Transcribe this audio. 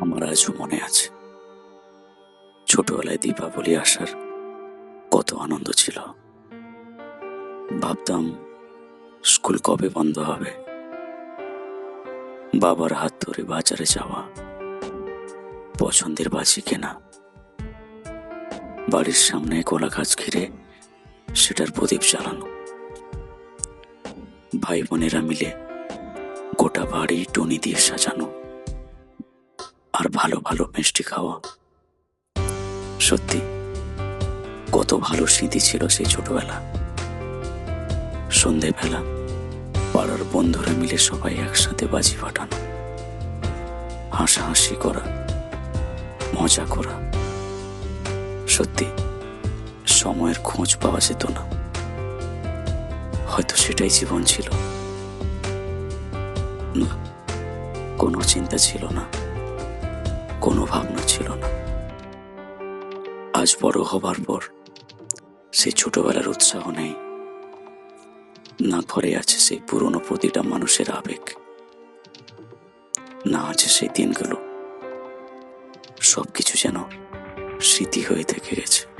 আমার আজও মনে আছে। ছোটবেলায় দীপাবলি আসার কত আনন্দ ছিল। ভাবতাম, স্কুল কবে বন্ধ হবে? বাবার হাত ধরে বাজারে যাওয়া, পছন্দের বাজি কেনা। বাড়ির সামনে কলা গাছ ঘিরে সেটার প্রদীপ জ্বালানো। ভাই বোনেরা মিলে গোটা বাড়ি টনি দিয়ে সাজানো। আর ভালো ভালো মিষ্টি খাওয়া। সত্যি, কত ভালো স্মৃতি ছিল সেই ছোটবেলা। সন্ধেবেলা পাড়ার বন্ধুরা মিলে সবাই একসাথে বাজি ফাটানো। হাসাহাসি করা, মজা করা। সত্যি, সময়ের খোঁজ পাওয়া যেত না। হয়তো সেটাই জীবন ছিল। না, কোনো চিন্তা ছিল না। কোনো ভাবনা ছিল না। আজ বড় হবার পর সে ছোটবেলার উৎসাহ নেই। না ঘরে আছে সেই পুরনো প্রতিটা মানুষের আবেগ। না আছে সেই দিনগুলো। সবকিছু যেন স্মৃতি হয়ে থেকে গেছে।